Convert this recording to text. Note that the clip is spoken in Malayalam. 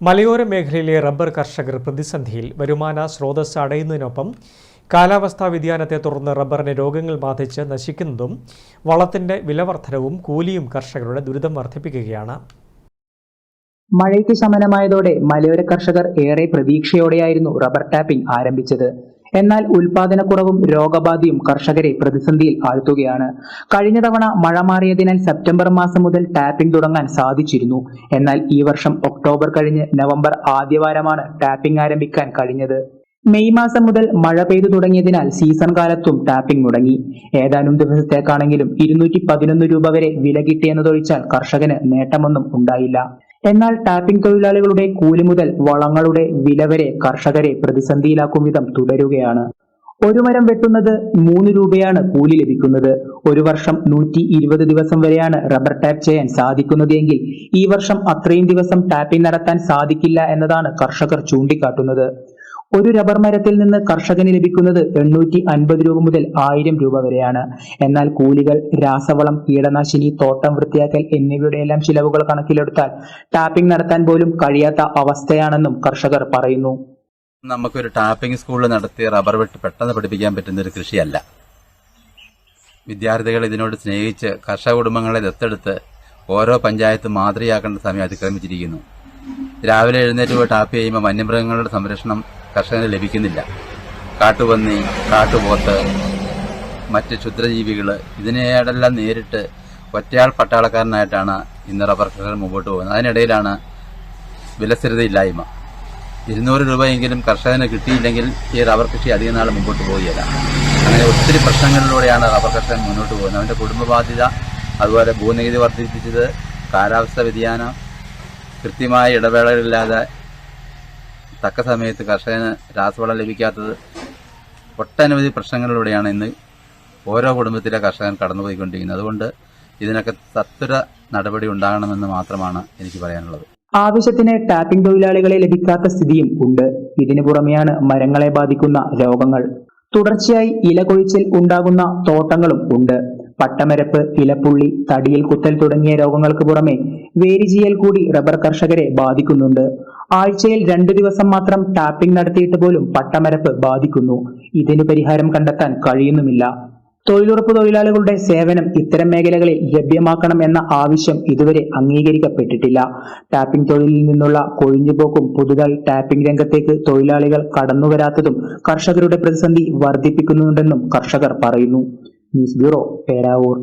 മലയോര മേഖലയിലെ റബ്ബർ കർഷകർ പ്രതിസന്ധിയിൽ വരുമാന സ്രോതസ് അടയുന്നതിനൊപ്പം കാലാവസ്ഥാ വ്യതിയാനത്തെ തുടർന്ന് റബ്ബറിനെ രോഗങ്ങൾ ബാധിച്ച് നശിക്കുന്നതും വളത്തിന്റെ വിലവർദ്ധനവും കൂലിയും കർഷകരുടെ ദുരിതം വർദ്ധിപ്പിക്കുകയാണ്. മഴയ്ക്ക് ശമനമായതോടെ മലയോര കർഷകർ ഏറെ പ്രതീക്ഷയോടെയായിരുന്നു റബ്ബർ ടാപ്പിംഗ് ആരംഭിച്ചത്. എന്നാൽ ഉൽപാദനക്കുറവും രോഗബാധയും കർഷകരെ പ്രതിസന്ധിയിൽ ആഴ്ത്തുകയാണ്. കഴിഞ്ഞ തവണ മഴ മാറിയതിനാൽ സെപ്റ്റംബർ മാസം മുതൽ ടാപ്പിംഗ് തുടങ്ങാൻ സാധിച്ചിരുന്നു. എന്നാൽ ഈ വർഷം ഒക്ടോബർ കഴിഞ്ഞ് നവംബർ ആദ്യവാരമാണ് ടാപ്പിംഗ് ആരംഭിക്കാൻ കഴിഞ്ഞത്. മെയ് മാസം മുതൽ മഴ പെയ്തു തുടങ്ങിയതിനാൽ സീസൺ കാലത്തും ടാപ്പിംഗ് മുടങ്ങി. ഏതാനും ദിവസത്തേക്കാണെങ്കിലും ഇരുന്നൂറ്റി പതിനൊന്ന് രൂപ വരെ വില കിട്ടിയെന്നതൊഴിച്ചാൽ കർഷകന് നേട്ടമൊന്നും ഉണ്ടായില്ല. എന്നാൽ ടാപ്പിംഗ് തൊഴിലാളികളുടെ കൂലി മുതൽ വളങ്ങളുടെ വില വരെ കർഷകരെ പ്രതിസന്ധിയിലാക്കും വിധം തുടരുകയാണ്. ഒരു മരം വെട്ടുന്നത് മൂന്ന് രൂപയാണ് കൂലി ലഭിക്കുന്നത്. ഒരു വർഷം നൂറ്റി ഇരുപത് ദിവസം വരെയാണ് റബ്ബർ ടാപ്പ് ചെയ്യാൻ സാധിക്കുന്നത് എങ്കിൽ ഈ വർഷം അത്രയും ദിവസം ടാപ്പിംഗ് നടത്താൻ സാധിക്കില്ല എന്നതാണ് കർഷകർ ചൂണ്ടിക്കാട്ടുന്നത്. ഒരു റബ്ബർ മരത്തിൽ നിന്ന് കർഷകന് ലഭിക്കുന്നത് എണ്ണൂറ്റി അൻപത് രൂപ മുതൽ ആയിരം രൂപ വരെയാണ്. എന്നാൽ കൂലികൾ രാസവളം കീടനാശിനി തോട്ടം വൃത്തിയാക്കൽ എന്നിവയുടെയെല്ലാം ചിലവുകൾ കണക്കിലെടുത്താൽ ടാപ്പിംഗ് നടത്താൻ പോലും കഴിയാത്ത അവസ്ഥയാണെന്നും കർഷകർ പറയുന്നു. നമുക്കൊരു ടാപ്പിംഗ് സ്കൂളിൽ നടത്തി റബ്ബർ വെട്ട് പെട്ടെന്ന് പഠിപ്പിക്കാൻ പറ്റുന്ന ഒരു കൃഷിയല്ല. വിദ്യാർത്ഥികൾ ഇതിനോട് സ്നേഹിച്ച് കർഷക കുടുംബങ്ങളെ ദത്തെടുത്ത് ഓരോ പഞ്ചായത്തും മാതൃകയാക്കേണ്ട സമയം അതിക്രമിച്ചിരിക്കുന്നു. രാവിലെ എഴുന്നേറ്റ് പോയി ടാപ്പ് ചെയ്യുമ്പോൾ വന്യമൃഗങ്ങളുടെ സംരക്ഷണം കർഷകന് ലഭിക്കുന്നില്ല. കാട്ടുപന്നി കാട്ടുപോത്ത് മറ്റ് ക്ഷുദ്രജീവികൾ ഇതിനെയെല്ലാം നേരിട്ട് ഒറ്റയാൾ പട്ടാളക്കാരനായിട്ടാണ് ഇന്ന് റബ്ബർ കർഷകർ മുമ്പോട്ട് പോകുന്നത്. അതിനിടയിലാണ് വിലസ്ഥിരതയില്ലായ്മ. ഇരുന്നൂറ് രൂപയെങ്കിലും കർഷകന് കിട്ടിയില്ലെങ്കിൽ ഈ റബ്ബർ കൃഷി അധികം നാൾ മുമ്പോട്ട് പോവുകയില്ല. അങ്ങനെ ഒത്തിരി പ്രശ്നങ്ങളിലൂടെയാണ് റബ്ബർ കർഷകൻ മുന്നോട്ട് പോകുന്നത്. അവന്റെ കുടുംബ ബാധ്യത അതുപോലെ ഭൂനികുതി വർദ്ധിപ്പിച്ചത് കാലാവസ്ഥ വ്യതിയാനം കൃത്യമായ ഇടവേളകളില്ലാതെ തക്ക സമയത്ത് കർഷകന് രാസവളം ലഭിക്കാത്തത് ഒട്ടനവധി പ്രശ്നങ്ങളിലൂടെയാണ് ഇന്ന് ഓരോ കുടുംബത്തിലെ കർഷകൻ കടന്നുപോയിക്കൊണ്ടിരിക്കുന്നത്. അതുകൊണ്ട് ഇതിനൊക്കെ സത്വര നടപടി ഉണ്ടാകണമെന്ന് മാത്രമാണ് എനിക്ക് പറയാനുള്ളത്. ആവശ്യത്തിന് ടാപ്പിംഗ് തൊഴിലാളികളെ ലഭിക്കാത്ത സ്ഥിതിയും ഉണ്ട്. ഇതിനു പുറമെയാണ് മരങ്ങളെ ബാധിക്കുന്ന രോഗങ്ങൾ. തുടർച്ചയായി ഇല കൊഴിച്ചിൽ ഉണ്ടാകുന്ന തോട്ടങ്ങളും ഉണ്ട്. പട്ടമരപ്പ് ഇലപ്പുള്ളി തടിയിൽ കുത്തൽ തുടങ്ങിയ രോഗങ്ങൾക്ക് പുറമെ വേരിചീയൽ കൂടി റബ്ബർ കർഷകരെ ബാധിക്കുന്നുണ്ട്. ആഴ്ചയിൽ രണ്ടു ദിവസം മാത്രം ടാപ്പിംഗ് നടത്തിയിട്ട് പോലും പട്ടമരപ്പ് ബാധിക്കുന്നു. ഇതിന് പരിഹാരം കണ്ടെത്താൻ കഴിയുന്നുമില്ല. തൊഴിലുറപ്പ് തൊഴിലാളികളുടെ സേവനം ഇത്തരം മേഖലകളിൽ ലഭ്യമാക്കണം എന്ന ആവശ്യം ഇതുവരെ അംഗീകരിക്കപ്പെട്ടിട്ടില്ല. ടാപ്പിംഗ് തൊഴിലിൽ നിന്നുള്ള കൊഴിഞ്ഞുപോക്കും പുതുതായി ടാപ്പിംഗ് രംഗത്തേക്ക് തൊഴിലാളികൾ കടന്നുവരാത്തതും കർഷകരുടെ പ്രതിസന്ധി വർദ്ധിപ്പിക്കുന്നുണ്ടെന്നും കർഷകർ പറയുന്നു. News bureau Peravoor.